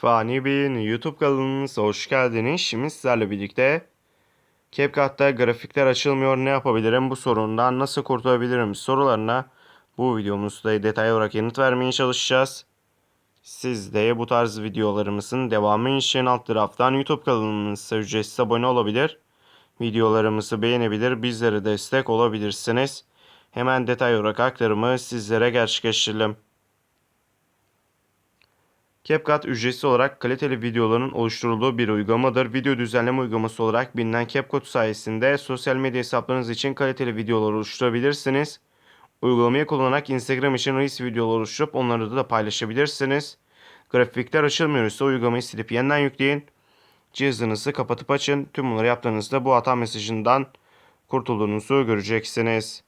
Fani Bey'in YouTube kanalınıza hoş geldiniz. Şimdi sizlerle birlikte CapCut'ta grafikler açılmıyor ne yapabilirim bu sorundan nasıl kurtulabilirim sorularına bu videomuzda detaylı olarak yanıt vermeye çalışacağız. Siz de bu tarz videolarımızın devamı için alt taraftan YouTube kanalımıza ücretsiz abone olabilir. Videolarımızı beğenebilir, bizlere destek olabilirsiniz. Hemen detay olarak aktarımı sizlere gerçekleştirelim. CapCut ücretsiz olarak kaliteli videoların oluşturulduğu bir uygulamadır. Video düzenleme uygulaması olarak bilinen CapCut sayesinde sosyal medya hesaplarınız için kaliteli videolar oluşturabilirsiniz. Uygulamayı kullanarak Instagram için Reels videolar oluşturup onları da paylaşabilirsiniz. Grafikler açılmıyorsa uygulamayı silip yeniden yükleyin. Cihazınızı kapatıp açın. Tüm bunları yaptığınızda bu hata mesajından kurtulduğunuzu göreceksiniz.